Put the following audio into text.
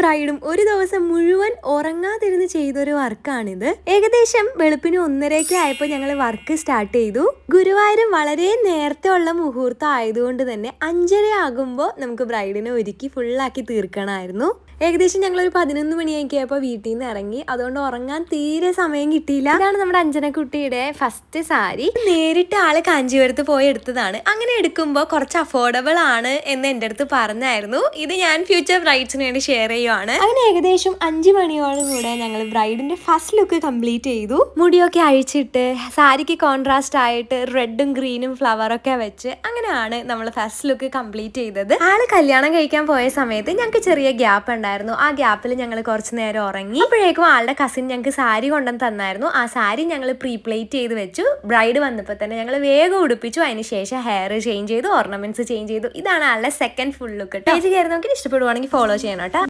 ബ്രൈഡും ഒരു ദിവസം മുഴുവൻ ഉറങ്ങാതിരുന്ന് ചെയ്തൊരു വർക്കാണിത്. ഏകദേശം വെളുപ്പിന് ഒന്നരയൊക്കെ ആയപ്പോൾ ഞങ്ങൾ വർക്ക് സ്റ്റാർട്ട് ചെയ്തു. ഗുരുവായൂരും വളരെ നേരത്തെ ഉള്ള മുഹൂർത്തം ആയതുകൊണ്ട് തന്നെ അഞ്ചര ആകുമ്പോൾ നമുക്ക് ബ്രൈഡിനെ ഒരുക്കി ഫുള്ളാക്കി തീർക്കണമായിരുന്നു. ഏകദേശം ഞങ്ങൾ ഒരു പതിനൊന്ന് മണിയൊക്കെ ആയപ്പോൾ വീട്ടിൽ നിന്ന് ഇറങ്ങി. അതുകൊണ്ട് ഉറങ്ങാൻ തീരെ സമയം കിട്ടിയില്ല. ഇതാണ് നമ്മുടെ അഞ്ജനക്കുട്ടിയുടെ ഫസ്റ്റ് സാരി. നേരിട്ട് ആൾ കാഞ്ചീപുരത്ത് പോയി എടുത്തതാണ്. അങ്ങനെ എടുക്കുമ്പോൾ കുറച്ച് അഫോർഡബിൾ ആണ് എന്ന് എന്റെ അടുത്ത് പറഞ്ഞായിരുന്നു. ഇത് ഞാൻ ഫ്യൂച്ചർ ബ്രൈഡ്സിന് വേണ്ടി ഷെയർ ചെയ്യുവാണ് അങ്ങനെ ഏകദേശം അഞ്ച് മണിയോളം കൂടെ ഞങ്ങൾ ബ്രൈഡിന്റെ ഫസ്റ്റ് ലുക്ക് കംപ്ലീറ്റ് ചെയ്തു. മുടിയൊക്കെ അഴിച്ചിട്ട് സാരിക്ക് കോൺട്രാസ്റ്റ് ആയിട്ട് റെഡും ഗ്രീനും ഫ്ലവറൊക്കെ വെച്ച് അങ്ങനെയാണ് നമ്മൾ ഫസ്റ്റ് ലുക്ക് കംപ്ലീറ്റ് ചെയ്തത്. ആൾ കല്യാണം കഴിക്കാൻ പോയ സമയത്ത് ഞങ്ങൾക്ക് ചെറിയ ഗ്യാപ്പ് ഉണ്ടായിരുന്നു. ആ ഗ്യാപ്പിൽ ഞങ്ങൾ കുറച്ച് നേരം ഉറങ്ങി. അപ്പോഴേക്കും ആളുടെ കസിൻ ഞങ്ങൾക്ക് സാരി കൊണ്ടുവന്ന് തന്നായിരുന്നു. ആ സാരി ഞങ്ങൾ പ്രീ പ്ലേറ്റ് ചെയ്ത് വെച്ചു. ബ്രൈഡ് വന്നപ്പോൾ തന്നെ ഞങ്ങൾ വേഗം ഉടുപ്പിച്ചു. അതിനുശേഷം ഹെയർ ചേഞ്ച് ചെയ്തു ഓർണമെന്റ്സ് ചേഞ്ച് ചെയ്തു. ഇതാണ് ആളുടെ സെക്കൻഡ് ഫുൾ ലുക്ക് പേജ് കയറി നോക്കി ഇഷ്ടപ്പെടുവാണെങ്കിൽ ഫോളോ ചെയ്യണം കേട്ടോ